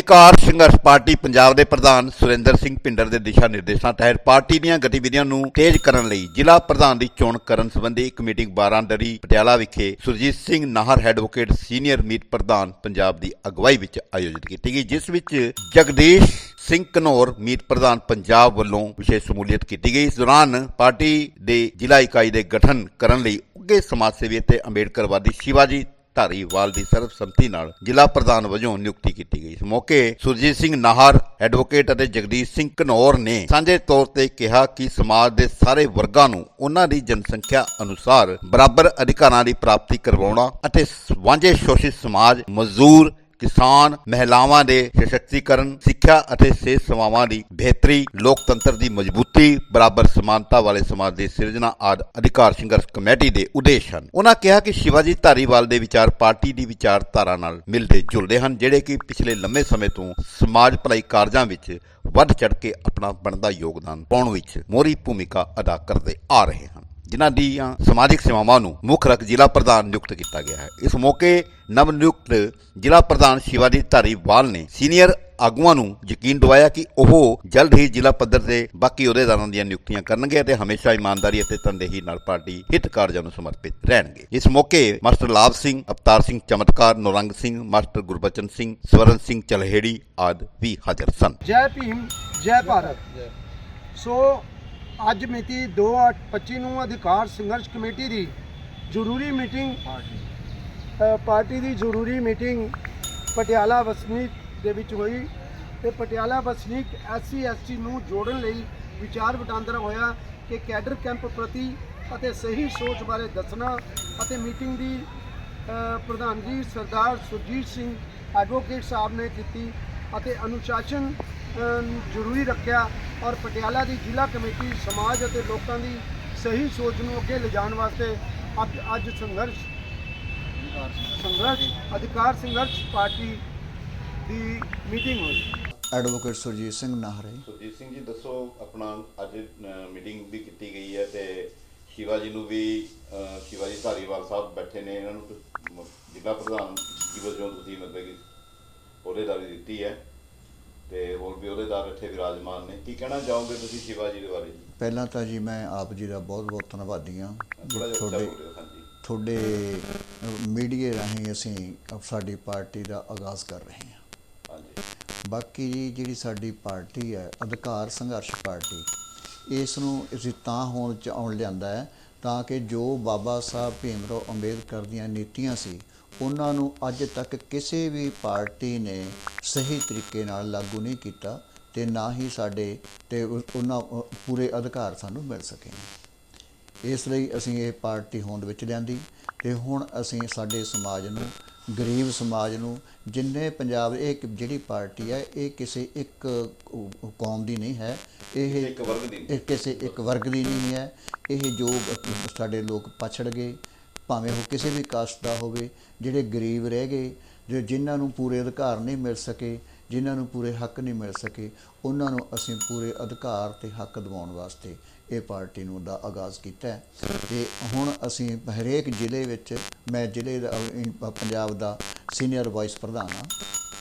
ਅਧਿਕਾਰ ਸੰਘਰਸ਼ ਪਾਰਟੀ ਪੰਜਾਬ ਦੇ ਪ੍ਰਧਾਨ ਸੁਰਿੰਦਰ ਸਿੰਘ ਭਿੰਡਰ ਦੇ ਦਿਸ਼ਾ ਨਿਰਦੇਸ਼ਾਂ ਤਹਿਤ ਪਾਰਟੀ ਦੀਆਂ ਗਤੀਵਿਧੀਆਂ ਨੂੰ ਤੇਜ਼ ਕਰਨ ਲਈ ਜ਼ਿਲ੍ਹਾ ਪ੍ਰਧਾਨ ਦੀ ਚੋਣ ਕਰਨ ਸੰਬੰਧੀ ਇੱਕ ਮੀਟਿੰਗ ਬਾਰਾਂਦਰੀ ਪਟਿਆਲਾ ਵਿਖੇ ਸੁਰਜੀਤ ਸਿੰਘ ਨਾਹਰ ਐਡਵੋਕੇਟ ਸੀਨੀਅਰ ਮੀਤ ਪ੍ਰਧਾਨ ਪੰਜਾਬ ਦੀ ਅਗਵਾਈ ਵਿੱਚ ਆਯੋਜਿਤ ਕੀਤੀ ਗਈ, ਜਿਸ ਵਿੱਚ ਜਗਦੀਸ਼ ਸਿੰਘ ਘਨੌਰ ਮੀਤ ਪ੍ਰਧਾਨ ਪੰਜਾਬ ਵੱਲੋਂ ਵਿਸ਼ੇਸ਼ ਸ਼ਮੂਲੀਅਤ ਕੀਤੀ ਗਈ। ਇਸ ਦੌਰਾਨ ਪਾਰਟੀ ਦੇ ਜ਼ਿਲ੍ਹਾ ਇਕਾਈ ਦੇ ਗਠਨ ਕਰਨ ਲਈ ਉੱਗੇ ਸਮਾਜ ਸੇਵੀ ਅਤੇ ਅੰਬੇਡਕਰਵਾਦੀ ਸ਼ਿਵਾਜੀ ਧਾਰੀਵਾਲ ਦੀ ਸਰਬਸੰਮਤੀ ਨਾਲ ਜ਼ਿਲ੍ਹਾ ਪ੍ਰਧਾਨ ਵਜੋਂ ਨਿਯੁਕਤੀ ਕੀਤੀ ਗਈ। ਇਸ ਮੌਕੇ ਸੁਰਜੀਤ ਸਿੰਘ ਨਾਹਰ, ਐਡਵੋਕੇਟ ਅਤੇ ਜਗਦੀਸ਼ ਸਿੰਘ ਘਨੌਰ ਨੇ ਸਾਂਝੇ ਤੌਰ ਤੇ ਕਿਹਾ ਕਿ ਸਮਾਜ ਦੇ ਸਾਰੇ ਵਰਗਾਂ ਨੂੰ ਉਹਨਾਂ ਦੀ ਜਨਸੰਖਿਆ ਅਨੁਸਾਰ ਬਰਾਬਰ ਅਧਿਕਾਰਾਂ ਦੀ ਪ੍ਰਾਪਤੀ ਕਰਵਾਉਣਾ ਅਤੇ ਵਾਂਝੇ ਸ਼ੋਸ਼ਿਤ ਸਮਾਜ ਮਜ਼ਦੂਰ ਕਿਸਾਨ ਮਹਿਲਾਵਾਂ ਦੇ ਸਸ਼ਕਤੀਕਰਨ, ਸਿੱਖਿਆ ਅਤੇ ਸਿਹਤ ਸੇਵਾਵਾਂ ਦੀ ਬਿਹਤਰੀ, ਲੋਕਤੰਤਰ ਦੀ ਮਜ਼ਬੂਤੀ, ਬਰਾਬਰ ਸਮਾਨਤਾ ਵਾਲੇ ਸਮਾਜ ਦੀ ਸਿਰਜਣਾ ਆਦਿ ਅਧਿਕਾਰ ਸੰਘਰਸ਼ ਕਮੇਟੀ ਦੇ ਉਦੇਸ਼ ਹਨ। ਉਹਨਾਂ ਕਿਹਾ ਕਿ ਸ਼ਿਵਾਜੀ ਧਾਰੀਵਾਲ ਦੇ ਵਿਚਾਰ ਪਾਰਟੀ ਦੀ ਵਿਚਾਰਧਾਰਾ ਨਾਲ ਮਿਲਦੇ ਜੁਲਦੇ ਹਨ, ਜਿਹੜੇ ਕਿ ਪਿਛਲੇ ਲੰਮੇ ਸਮੇਂ ਤੋਂ ਸਮਾਜ ਭਲਾਈ ਕਾਰਜਾਂ ਵਿੱਚ ਵੱਧ ਚੜ ਕੇ ਆਪਣਾ ਬਣਦਾ ਯੋਗਦਾਨ ਪਾਉਣ ਵਿੱਚ ਮੋਰੀ ਭੂਮਿਕਾ ਅਦਾ ਕਰਦੇ ਆ ਰਹੇ ਹਨ। ਜਿਨ੍ਹਾਂ ਦੀਆਂ ਸਮਾਜਿਕ ਸੇਵਾਵਾਂ ਨੂੰ ਮੁੱਖ ਰੱਖ ਜ਼ਿਲ੍ਹਾ ਪ੍ਰਧਾਨ ਨਿਯੁਕਤ ਕੀਤਾ ਗਿਆ ਹੈ। ਇਸ ਮੌਕੇ ਨਵ ਨਿਯੁਕਤ ਜ਼ਿਲ੍ਹਾ ਪ੍ਰਧਾਨ ਸ਼ਿਵਾਜੀ ਧਾਰੀਵਾਲ ਨੇ ਸੀਨੀਅਰ ਆਗੂਆਂ ਨੂੰ ਯਕੀਨ ਦਿਵਾਇਆ ਕਿ ਉਹ ਜਲਦ ਹੀ ਜ਼ਿਲ੍ਹਾ ਪੱਧਰ ਤੇ ਬਾਕੀ ਅਹੁਦੇਦਾਰਾਂ ਦੀਆਂ ਨਿਯੁਕਤੀਆਂ ਕਰਨਗੇ ਅਤੇ ਹਮੇਸ਼ਾ ਇਮਾਨਦਾਰੀ ਅਤੇ ਤਨਦੇਹੀ ਨਾਲ ਪਾਰਟੀ ਹਿੱਤ ਕਾਰਜਾਂ ਨੂੰ ਸਮਰਪਿਤ ਰਹਿਣਗੇ। ਇਸ ਮੌਕੇ ਮਾਸਟਰ ਲਾਭ ਸਿੰਘ, ਅਵਤਾਰ ਸਿੰਘ ਚਮਤਕਾਰ ਨੌਰੰਗ ਸਿੰਘ, ਮਾਸਟਰ ਗੁਰਬਚਨ ਸਿੰਘ, ਸਵਰਨ ਸਿੰਘ ਚਲਹੇੜੀ ਆਦਿ ਵੀ ਹਾਜ਼ਰ ਸਨ। ਜੈ ਭੀਮ, ਜੈ ਭਾਰਤ। ਸੋ ਅੱਜ ਮਿਤੀ 2/8/25 ਨੂੰ ਅਧਿਕਾਰ ਸੰਘਰਸ਼ ਕਮੇਟੀ ਦੀ ਜ਼ਰੂਰੀ ਮੀਟਿੰਗ ਪਾਰਟੀ। ਦੀ ਜ਼ਰੂਰੀ ਮੀਟਿੰਗ ਪਟਿਆਲਾ ਵਸਨੀਕ ਦੇ ਵਿੱਚ ਹੋਈ ਤੇ ਪਟਿਆਲਾ ਵਸਨੀਕ ਐਸਸੀ ਐਸਟੀ ਨੂੰ ਜੋੜਨ ਲਈ ਵਿਚਾਰ ਵਟਾਂਦਰਾ ਹੋਇਆ ਕਿ ਕੈਡਰ ਕੈਂਪ ਪ੍ਰਤੀ ਅਤੇ ਸਹੀ ਸੋਚ ਬਾਰੇ ਦੱਸਣਾ ਅਤੇ ਮੀਟਿੰਗ ਦੀ ਪ੍ਰਧਾਨਗੀ ਸਰਦਾਰ ਸੁਰਜੀਤ ਸਿੰਘ ਐਡਵੋਕੇਟ ਸਾਹਿਬ ਨੇ ਕੀਤੀ ਅਤੇ ਅਨੁਸ਼ਾਸਨ ਜ਼ਰੂਰੀ ਰੱਖਿਆ ਔਰ ਪਟਿਆਲਾ ਦੀ ਜ਼ਿਲ੍ਹਾ ਕਮੇਟੀ ਸਮਾਜ ਅਤੇ ਲੋਕਾਂ ਦੀ ਸਹੀ ਸੋਚ ਨੂੰ ਅੱਗੇ ਲਿਜਾਣ ਵਾਸਤੇ ਅੱਜ ਅੱਜ ਸੰਘਰਸ਼ ਸੰਘਰਸ਼ ਅਧਿਕਾਰ ਸੰਘਰਸ਼ ਪਾਰਟੀ ਦੀ ਮੀਟਿੰਗ ਹੋਈ। ਐਡਵੋਕੇਟ ਸੁਰਜੀਤ ਸਿੰਘ ਨਾਹਰੇ ਸੁਰਜੀਤ ਸਿੰਘ ਜੀ ਦੱਸੋ ਆਪਣਾ ਅੱਜ ਮੀਟਿੰਗ ਵੀ ਕੀਤੀ ਗਈ ਹੈ ਤੇ ਸ਼ਿਵਾ ਜੀ ਨੂੰ ਵੀ ਸ਼ਿਵਾ ਜੀ ਧਾਰੀਵਾਲ ਸਾਹਿਬ ਬੈਠੇ ਨੇ। ਇਹਨਾਂ ਨੂੰ ਜ਼ਿਲ੍ਹਾ ਪ੍ਰਧਾਨ ਜੀ ਵਜੋਂ ਤੁਸੀਂ ਮਤਲਬ ਕਿ ਅਹੁਦੇਦਾਰੀ ਦਿੱਤੀ ਹੈ। ਤੇ ਹੋਰ ਵੀ ਅਹੁਦੇਦਾਰ ਇੱਥੇ ਵਿਰਾਜਮਾਨ ਨੇ। ਕੀ ਕਹਿਣਾ ਚਾਹੋਗੇ ਤੁਸੀਂ ਸ਼ਿਵਾ ਜੀ ਦੇ ਬਾਰੇ ਜੀ? ਪਹਿਲਾਂ ਤਾਂ ਜੀ ਮੈਂ ਆਪ ਜੀ ਦਾ ਬਹੁਤ ਬਹੁਤ ਧੰਨਵਾਦੀ ਹਾਂ। ਥੋੜਾ ਜਿਹਾ ਉੱਚਾ ਤੁਹਾਡੇ ਬੋਲਿਓ ਹਾਂਜੀ। ਤੁਹਾਡੇ ਮੀਡੀਆ ਰਾਹੀਂ ਅਸੀਂ ਸਾਡੀ ਪਾਰਟੀ ਦਾ ਆਗਾਜ਼ ਕਰ ਰਹੇ ਹਾਂ। ਹਾਂਜੀ। ਬਾਕੀ ਜੀ ਜਿਹੜੀ ਸਾਡੀ ਪਾਰਟੀ ਹੈ ਅਧਿਕਾਰ ਸੰਘਰਸ਼ ਪਾਰਟੀ ਇਸ ਨੂੰ ਅਸੀਂ ਤਾਂ ਹੋਂਦ ਚ ਆਉਣ ਲਿਆਂਦਾ ਹੈ ਤਾਂ ਕਿ ਜੋ ਬਾਬਾ ਸਾਹਿਬ ਭੀਮਰਾਓ ਅੰਬੇਦਕਰ ਦੀਆਂ ਨੀਤੀਆਂ ਸੀ ਉਹਨਾਂ ਨੂੰ ਅੱਜ ਤੱਕ ਕਿਸੇ ਵੀ ਪਾਰਟੀ ਨੇ ਸਹੀ ਤਰੀਕੇ ਨਾਲ ਲਾਗੂ ਨਹੀਂ ਕੀਤਾ ਤੇ ਨਾ ਹੀ ਸਾਡੇ ਤੇ ਉਹ- ਉਹਨਾਂ ਪੂਰੇ ਅਧਿਕਾਰ ਸਾਨੂੰ ਮਿਲ ਸਕੇ। ਇਸ ਲਈ ਅਸੀਂ ਇਹ ਪਾਰਟੀ ਹੋਂਦ ਵਿੱਚ ਲਿਆਂਦੀ ਤੇ ਹੁਣ ਅਸੀਂ ਸਾਡੇ ਸਮਾਜ ਨੂੰ ਗਰੀਬ ਸਮਾਜ ਨੂੰ ਜਿੰਨੇ ਪੰਜਾਬ ਇਹ ਜਿਹੜੀ ਪਾਰਟੀ ਹੈ ਇਹ ਕਿਸੇ ਇੱਕ ਕੌਮ ਦੀ ਨਹੀਂ ਹੈ ਇਹ ਇੱਕ ਵਰਗ ਦੀ ਇਹ ਕਿਸੇ ਇੱਕ ਵਰਗ ਦੀ ਨਹੀਂ ਹੈ ਇਹ ਜੋ ਸਾਡੇ ਲੋਕ ਪਛੜ ਗਏ ਭਾਵੇਂ ਉਹ ਕਿਸੇ ਵੀ ਕਾਸਟ ਦਾ ਹੋਵੇ, ਜਿਹੜੇ ਗਰੀਬ ਰਹਿ ਗਏ, ਜੋ ਜਿਨ੍ਹਾਂ ਨੂੰ ਪੂਰੇ ਅਧਿਕਾਰ ਨਹੀਂ ਮਿਲ ਸਕੇ, ਜਿਨ੍ਹਾਂ ਨੂੰ ਪੂਰੇ ਹੱਕ ਨਹੀਂ ਮਿਲ ਸਕੇ, ਉਹਨਾਂ ਨੂੰ ਅਸੀਂ ਪੂਰੇ ਅਧਿਕਾਰ ਤੇ ਹੱਕ ਦਿਵਾਉਣ ਵਾਸਤੇ ਇਹ ਪਾਰਟੀ ਨੂੰ ਦਾ ਆਗਾਜ਼ ਕੀਤਾ ਹੈ। ਤੇ ਹੁਣ ਅਸੀਂ ਹਰੇਕ ਜ਼ਿਲ੍ਹੇ ਵਿੱਚ, ਮੈਂ ਜ਼ਿਲ੍ਹੇ ਦਾ ਪੰਜਾਬ ਦਾ ਸੀਨੀਅਰ ਵਾਈਸ ਪ੍ਰਧਾਨ ਹਾਂ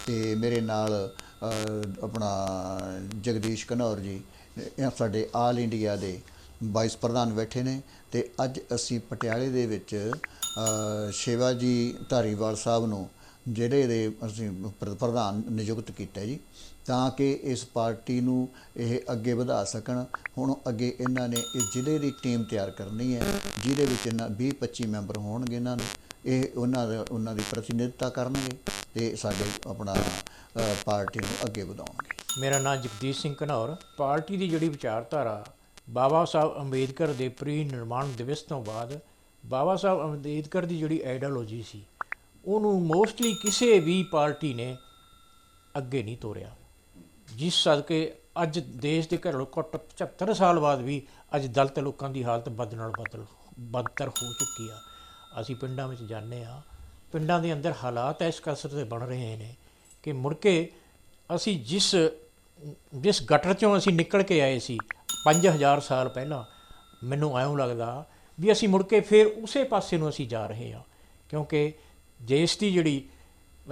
ਤੇ ਮੇਰੇ ਨਾਲ ਆਪਣਾ ਜਗਦੀਸ਼ ਘਨੌਰ ਜੀ ਸਾਡੇ ਆਲ ਇੰਡੀਆ ਦੇ ਵਾਈਸ ਪ੍ਰਧਾਨ ਬੈਠੇ ਨੇ ਤੇ ਅੱਜ ਅਸੀਂ ਪਟਿਆਲੇ ਦੇ ਵਿੱਚ ਅਹ, ਜੀ ਧਾਰੀਵਾਲ ਸਾਹਿਬ ਨੂੰ ਜਿਹੜੇ ਦੇ ਅਸੀਂ ਪ੍ਰਧਾਨ ਨਿਯੁਕਤ ਕੀਤਾ ਜੀ ਤਾਂ ਕਿ ਇਸ ਪਾਰਟੀ ਨੂੰ ਇਹ ਅੱਗੇ ਵਧਾ ਸਕਣ। ਹੁਣ ਅੱਗੇ ਇਹਨਾਂ ਨੇ ਇਸ ਜ਼ਿਲ੍ਹੇ ਦੀ ਟੀਮ ਤਿਆਰ ਕਰਨੀ ਹੈ ਜਿਹਦੇ ਵਿੱਚ ਇਹਨਾਂ 20 25 ਮੈਂਬਰ ਹੋਣਗੇ ਇਹਨਾਂ ਦੇ। ਇਹ ਉਹਨਾਂ ਦਾ ਉਹਨਾਂ ਦੀ ਪ੍ਰਤੀਨਿਧਤਾ ਕਰਨਗੇ ਤੇ ਸਾਡੇ ਆਪਣਾ ਪਾਰਟੀ ਨੂੰ ਅੱਗੇ ਵਧਾਉਣਗੇ। ਮੇਰਾ ਨਾਮ ਜਗਦੀਸ਼ ਸਿੰਘ ਘਨੌਰ। ਪਾਰਟੀ ਦੀ ਜਿਹੜੀ ਵਿਚਾਰਧਾਰਾ ਬਾਬਾ ਸਾਹਿਬ ਅੰਬੇਦਕਰ ਦੇ ਪ੍ਰੀ ਨਿਰਮਾਣ ਦਿਵਸ ਤੋਂ ਬਾਅਦ ਬਾਬਾ ਸਾਹਿਬ ਅੰਬੇਦਕਰ ਦੀ ਜਿਹੜੀ ਆਈਡੀਓਲੋਜੀ ਸੀ, ਉਹਨੂੰ ਮੋਸਟਲੀ ਕਿਸੇ ਵੀ ਪਾਰਟੀ ਨੇ ਅੱਗੇ ਨਹੀਂ ਤੋਰਿਆ। ਜਿਸ ਸਦਕੇ ਅੱਜ ਦੇਸ਼ ਦੇ ਘਰੋਂ ਘੱਟ 75 ਸਾਲ ਬਾਅਦ ਵੀ ਅੱਜ ਦਲਤ ਲੋਕਾਂ ਦੀ ਹਾਲਤ ਬਦ ਨਾਲ ਬਦਲ ਬਦਤਰ ਹੋ ਚੁੱਕੀ ਆ। ਅਸੀਂ ਪਿੰਡਾਂ ਵਿੱਚ ਜਾਂਦੇ ਆ ਪਿੰਡਾਂ ਦੇ ਅੰਦਰ ਹਾਲਾਤ ਇਸ ਕਸਰ ਦੇ ਬਣ ਰਹੇ ਨੇ ਕਿ ਮੁੜ ਕੇ ਅਸੀਂ ਜਿਸ ਜਿਸ ਗਟਰ ਚੋਂ ਅਸੀਂ ਨਿਕਲ ਕੇ ਆਏ ਸੀ 5000 ਸਾਲ ਪਹਿਲਾਂ ਮੈਨੂੰ ਐਂ ਲੱਗਦਾ ਵੀ ਅਸੀਂ ਮੁੜ ਕੇ ਫਿਰ ਉਸੇ ਪਾਸੇ ਨੂੰ ਅਸੀਂ ਜਾ ਰਹੇ ਹਾਂ। ਕਿਉਂਕਿ ਦੇਸ਼ ਦੀ ਜਿਹੜੀ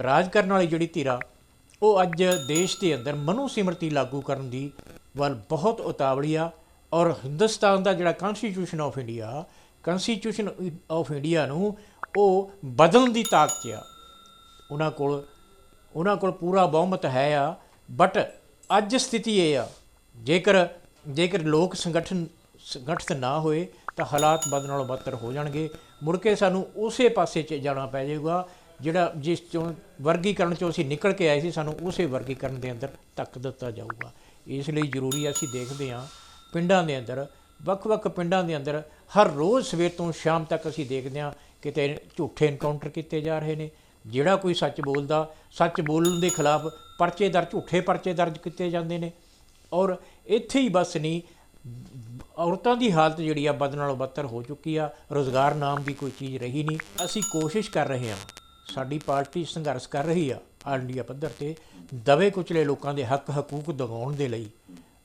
ਰਾਜ ਕਰਨ ਵਾਲੀ ਜਿਹੜੀ ਧਿਰਾ, ਉਹ ਅੱਜ ਦੇਸ਼ ਦੇ ਅੰਦਰ ਮਨੂ ਸਿਮਰਤੀ ਲਾਗੂ ਕਰਨ ਦੀ ਵੱਲ ਬਹੁਤ ਉਤਾਵਲੀ ਆ ਔਰ ਹਿੰਦੁਸਤਾਨ ਦਾ ਜਿਹੜਾ constitution of India constitution of India ਨੂੰ ਉਹ ਬਦਲਣ ਦੀ ਤਾਕਤ ਆ। ਉਹਨਾਂ ਕੋਲ ਉਹਨਾਂ ਕੋਲ ਪੂਰਾ ਬਹੁਮਤ ਹੈ ਆ ਬਟ ਅੱਜ ਸਥਿਤੀ ਇਹ ਆ, ਜੇਕਰ ਜੇਕਰ ਲੋਕ ਸੰਗਠਨ, ਸੰਗਠਿਤ ਨਾ ਹੋਏ, ਤਾਂ ਹਾਲਾਤ ਬਦ ਨਾਲੋਂ ਬਦਤਰ ਹੋ ਜਾਣਗੇ। ਮੁੜ ਕੇ ਸਾਨੂੰ ਉਸੇ ਪਾਸੇ 'ਚ ਜਾਣਾ ਪੈ ਜਾਊਗਾ, ਜਿਹੜਾ ਜਿਸ ਚੋਂ ਵਰਗੀਕਰਨ ਚੋਂ ਅਸੀਂ ਨਿਕਲ ਕੇ ਆਏ ਸੀ, ਸਾਨੂੰ ਉਸੇ ਵਰਗੀਕਰਨ ਦੇ ਅੰਦਰ ਧੱਕ ਦਿੱਤਾ ਜਾਊਗਾ। ਇਸ ਲਈ ਜ਼ਰੂਰੀ ਅਸੀਂ ਦੇਖਦੇ ਹਾਂ, ਪਿੰਡਾਂ ਦੇ ਅੰਦਰ, ਵੱਖ-ਵੱਖ ਪਿੰਡਾਂ ਦੇ ਅੰਦਰ, ਹਰ ਰੋਜ਼ ਸਵੇਰ ਤੋਂ ਸ਼ਾਮ ਤੱਕ ਅਸੀਂ ਦੇਖਦੇ ਹਾਂ, ਕਿਤੇ ਝੂਠੇ ਇਨਕਾਊਂਟਰ ਕੀਤੇ ਜਾ ਰਹੇ ਨੇ। ਜਿਹੜਾ ਕੋਈ ਸੱਚ ਬੋਲਦਾ, ਸੱਚ ਬੋਲਣ ਦੇ ਖਿਲਾਫ ਪਰਚੇ ਦਰ, ਝੂਠੇ ਪਰਚੇ ਦਰਜ ਕੀਤੇ ਜਾਂਦੇ ਨੇ। ਔਰ ਇੱਥੇ ਹੀ ਬਸ ਨਹੀਂ, ਔਰਤਾਂ ਦੀ ਹਾਲਤ ਜਿਹੜੀ ਆ ਬਦ ਨਾਲੋਂ ਬੱਤਰ ਹੋ ਚੁੱਕੀ ਆ, ਰੋਜ਼ਗਾਰ ਨਾਮ ਦੀ ਕੋਈ ਚੀਜ਼ ਰਹੀ ਨਹੀਂ। ਅਸੀਂ ਕੋਸ਼ਿਸ਼ ਕਰ ਰਹੇ ਹਾਂ, ਸਾਡੀ ਪਾਰਟੀ ਸੰਘਰਸ਼ ਕਰ ਰਹੀ ਆ ਆਲ ਇੰਡੀਆ ਪੱਧਰ ਤੇ, ਦਵੇ ਕੁਚਲੇ ਲੋਕਾਂ ਦੇ ਹੱਕ ਹਕੂਕ ਦਿਵਾਉਣ ਦੇ ਲਈ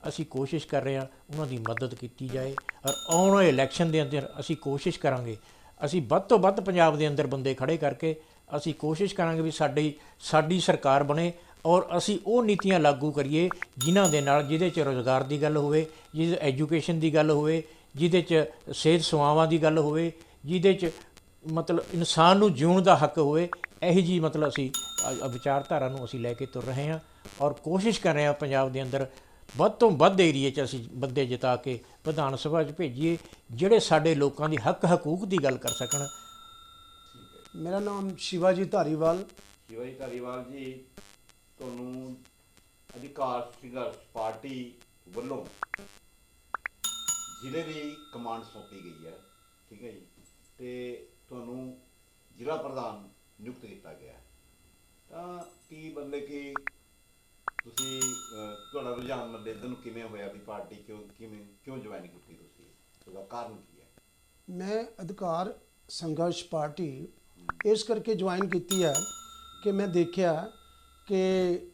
ਅਸੀਂ ਕੋਸ਼ਿਸ਼ ਕਰ ਰਹੇ ਹਾਂ, ਉਹਨਾਂ ਦੀ ਮਦਦ ਕੀਤੀ ਜਾਏ, ਔਰ ਆਉਣ ਵਾਲੇ ਇਲੈਕਸ਼ਨ ਦੇ ਅੰਦਰ ਅਸੀਂ ਕੋਸ਼ਿਸ਼ ਕਰਾਂਗੇ। ਅਸੀਂ ਵੱਧ ਤੋਂ ਵੱਧ ਪੰਜਾਬ ਦੇ ਅੰਦਰ ਬੰਦੇ ਖੜੇ ਕਰਕੇ ਅਸੀਂ ਕੋਸ਼ਿਸ਼ ਕਰਾਂਗੇ ਵੀ ਸਾਡੀ ਸਾਡੀ ਸਰਕਾਰ ਬਣੇ ਔਰ ਅਸੀਂ ਉਹ ਨੀਤੀਆਂ ਲਾਗੂ ਕਰੀਏ ਜਿਨ੍ਹਾਂ ਦੇ ਨਾਲ ਜਿਹਦੇ 'ਚ ਰੋਜ਼ਗਾਰ ਦੀ ਗੱਲ ਹੋਵੇ ਜਿਹਦੇ ਐਜੂਕੇਸ਼ਨ ਦੀ ਗੱਲ ਹੋਵੇ ਜਿਹਦੇ 'ਚ ਸਿਹਤ ਸੇਵਾਵਾਂ ਦੀ ਗੱਲ ਹੋਵੇ ਜਿਹਦੇ 'ਚ ਮਤਲਬ ਇਨਸਾਨ ਨੂੰ ਜਿਉਣ ਦਾ ਹੱਕ ਹੋਵੇ ਇਹੀ ਜੀ ਮਤਲਬ ਅਸੀਂ ਵਿਚਾਰਧਾਰਾ ਨੂੰ ਅਸੀਂ ਲੈ ਕੇ ਤੁਰ ਰਹੇ ਹਾਂ ਔਰ ਕੋਸ਼ਿਸ਼ ਕਰ ਰਹੇ ਹਾਂ ਪੰਜਾਬ ਦੇ ਅੰਦਰ ਵੱਧ ਤੋਂ ਵੱਧ ਏਰੀਏ 'ਚ ਅਸੀਂ ਬੰਦੇ ਜਿਤਾ ਕੇ ਵਿਧਾਨ ਸਭਾ 'ਚ ਭੇਜੀਏ ਜਿਹੜੇ ਸਾਡੇ ਲੋਕਾਂ ਦੀ ਹੱਕ ਹਕੂਕ ਦੀ ਗੱਲ ਕਰ ਸਕਣ। ਮੇਰਾ ਨਾਮ ਸ਼ਿਵਾਜੀ ਧਾਰੀਵਾਲ। ਸ਼ਿਵਾਜੀ ਧਾਰੀਵਾਲ ਜੀ। ਤੁਹਾਨੂੰ ਅਧਿਕਾਰ ਸੰਘਰਸ਼ ਪਾਰਟੀ ਵੱਲੋਂ ਜ਼ਿਲ੍ਹੇ ਦੀ ਕਮਾਂਡ ਸੌਂਪੀ ਗਈ ਹੈ ਠੀਕ ਹੈ ਜੀ ਤੇ ਤੁਹਾਨੂੰ ਜ਼ਿਲ੍ਹਾ ਪ੍ਰਧਾਨ ਨਿਯੁਕਤ ਕੀਤਾ ਗਿਆ। ਤਾਂ ਕੀ ਮਤਲਬ ਕਿ ਤੁਸੀਂ ਤੁਹਾਡਾ ਰੁਝਾਨ ਇੱਧਰ ਨੂੰ ਕਿਵੇਂ ਹੋਇਆ ਵੀ ਪਾਰਟੀ ਕਿਉਂ ਕਿਵੇਂ ਕਿਉਂ ਜੁਆਇਨ ਕੀਤੀ ਤੁਸੀਂ? ਉਹਦਾ ਕਾਰਨ ਕੀ ਹੈ? ਮੈਂ ਅਧਿਕਾਰ ਸੰਘਰਸ਼ ਪਾਰਟੀ ਇਸ ਕਰਕੇ ਜੁਆਇਨ ਕੀਤੀ ਹੈ ਕਿ ਮੈਂ ਦੇਖਿਆ ਕਿ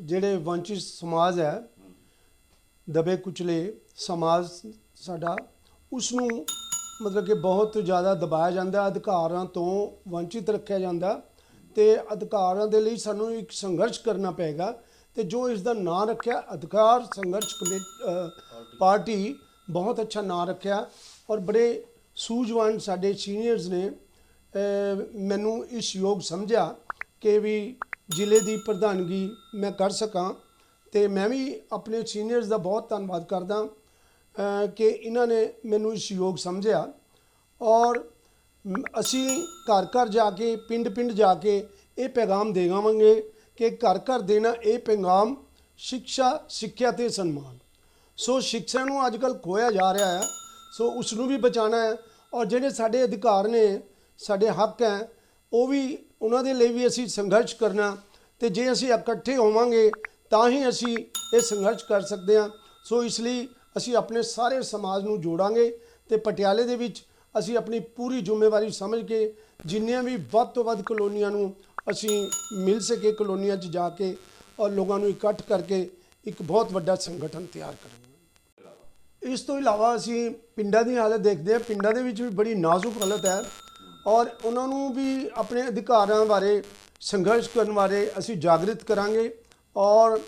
ਜਿਹੜੇ ਵੰਚਿਤ ਸਮਾਜ ਹੈ, ਦਬੇ ਕੁਚਲੇ ਸਮਾਜ ਸਾਡਾ ਉਸ ਨੂੰ ਮਤਲਬ ਕਿ ਬਹੁਤ ਜ਼ਿਆਦਾ ਦਬਾਇਆ ਜਾਂਦਾ, ਅਧਿਕਾਰਾਂ ਤੋਂ ਵੰਚਿਤ ਰੱਖਿਆ ਜਾਂਦਾ ਤੇ ਅਧਿਕਾਰਾਂ ਦੇ ਲਈ ਸਾਨੂੰ ਇੱਕ ਸੰਘਰਸ਼ ਕਰਨਾ ਪਏਗਾ ਤੇ ਜੋ ਇਸ ਦਾ ਨਾਂ ਰੱਖਿਆ, ਅਧਿਕਾਰ ਸੰਘਰਸ਼ ਕਮੇ- ਪਾਰਟੀ ਬਹੁਤ ਅੱਛਾ ਨਾਂ ਰੱਖਿਆ ਔਰ ਬੜੇ ਸੂਝਵਾਨ ਸਾਡੇ ਸੀਨੀਅਰਸ ਨੇ ਮੈਨੂੰ ਇਸ ਯੋਗ ਸਮਝਿਆ ਕਿ ਵੀ ਜ਼ਿਲ੍ਹੇ ਦੀ ਪ੍ਰਧਾਨਗੀ ਮੈਂ ਕਰ ਸਕਾਂ ਤੇ ਮੈਂ ਵੀ ਆਪਣੇ ਸੀਨੀਅਰਸ ਦਾ ਬਹੁਤ ਧੰਨਵਾਦ ਕਰਦਾ ਕਿ ਇਹਨਾਂ ਨੇ ਮੈਨੂੰ ਇਸ ਯੋਗ ਸਮਝਿਆ ਔਰ ਅਸੀਂ ਘਰ ਘਰ ਜਾ ਕੇ, ਪਿੰਡ ਪਿੰਡ ਜਾ ਕੇ ਇਹ ਪੈਗਾਮ ਦੇਵਾਂਗੇ ਕਿ ਘਰ ਘਰ ਦੇਣਾ ਇਹ ਪੈਗਾਮ ਸਿੱਖਿਆ ਸਿੱਖਿਆ ਤੇ ਸਨਮਾਨ। ਸੋ ਸਿੱਖਿਆ ਨੂੰ ਅੱਜ ਕੱਲ੍ਹ ਖੋਇਆ ਜਾ ਰਿਹਾ ਹੈ, ਸੋ ਉਸ ਨੂੰ ਵੀ ਬਚਾਉਣਾ ਹੈ ਔਰ ਜਿਹੜੇ ਸਾਡੇ ਅਧਿਕਾਰ ਨੇ, ਸਾਡੇ ਹੱਕ ਹੈ, ਉਹ ਵੀ ਉਹਨਾਂ ਦੇ ਲਈ ਵੀ ਅਸੀਂ ਸੰਘਰਸ਼ ਕਰਨਾ, ਤੇ ਜੇ ਅਸੀਂ ਇਕੱਠੇ ਹੋਵਾਂਗੇ, ਤਾਂ ਹੀ ਅਸੀਂ ਇਹ ਸੰਘਰਸ਼ ਕਰ ਸਕਦੇ ਹਾਂ। ਸੋ ਇਸ ਲਈ ਅਸੀਂ ਆਪਣੇ ਸਾਰੇ ਸਮਾਜ ਨੂੰ ਜੋੜਾਂਗੇ ਤੇ ਪਟਿਆਲੇ ਦੇ ਵਿੱਚ ਅਸੀਂ ਆਪਣੀ ਪੂਰੀ ਜ਼ਿੰਮੇਵਾਰੀ ਸਮਝ ਕੇ ਜਿੰਨੀਆਂ ਵੀ ਵੱਧ ਤੋਂ ਵੱਧ ਕਲੋਨੀਆਂ ਨੂੰ ਅਸੀਂ ਮਿਲ ਸਕੇ ਕਲੋਨੀਆਂ 'ਚ ਜਾ ਕੇ ਔਰ ਲੋਕਾਂ ਨੂੰ ਇਕੱਠ ਕਰਕੇ ਇੱਕ ਬਹੁਤ ਵੱਡਾ ਸੰਗਠਨ ਤਿਆਰ ਕਰਾਂਗੇ। ਇਸ ਤੋਂ ਇਲਾਵਾ ਅਸੀਂ ਪਿੰਡਾਂ ਦੀ ਹਾਲਤ ਦੇਖਦੇ ਹਾਂ। ਪਿੰਡਾਂ ਦੇ ਵਿੱਚ ਵੀ ਬੜੀ ਨਾਜ਼ੁਕ ਹਾਲਤ ਹੈ। ਔਰ ਉਹਨਾਂ ਨੂੰ ਵੀ ਆਪਣੇ ਅਧਿਕਾਰਾਂ ਬਾਰੇ ਸੰਘਰਸ਼ ਕਰਨ ਬਾਰੇ ਅਸੀਂ ਜਾਗਰਿਤ ਕਰਾਂਗੇ ਔਰ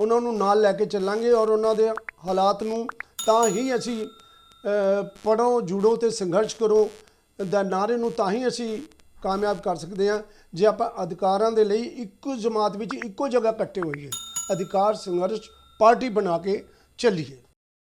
ਉਹਨਾਂ ਨੂੰ ਨਾਲ ਲੈ ਕੇ ਚੱਲਾਂਗੇ ਔਰ ਉਹਨਾਂ ਦੇ ਹਾਲਾਤ ਨੂੰ ਤਾਂ ਹੀ ਅਸੀਂ ਅ, ਪੜ੍ਹੋ ਜੁੜੋ ਤੇ ਸੰਘਰਸ਼ ਕਰੋ ਦਾ ਨਾਰੇ ਨੂੰ ਤਾਂ ਹੀ ਅਸੀਂ ਕਾਮਯਾਬ ਕਰ ਸਕਦੇ ਹਾਂ ਜੇ ਆਪਾਂ ਅਧਿਕਾਰਾਂ ਦੇ ਲਈ ਇੱਕੋ ਜਮਾਤ ਵਿੱਚ ਇੱਕੋ ਜਗ੍ਹਾ ਇਕੱਠੇ ਹੋਈਏ ਅਧਿਕਾਰ ਸੰਘਰਸ਼ ਪਾਰਟੀ ਬਣਾ ਕੇ ਚੱਲੀਏ।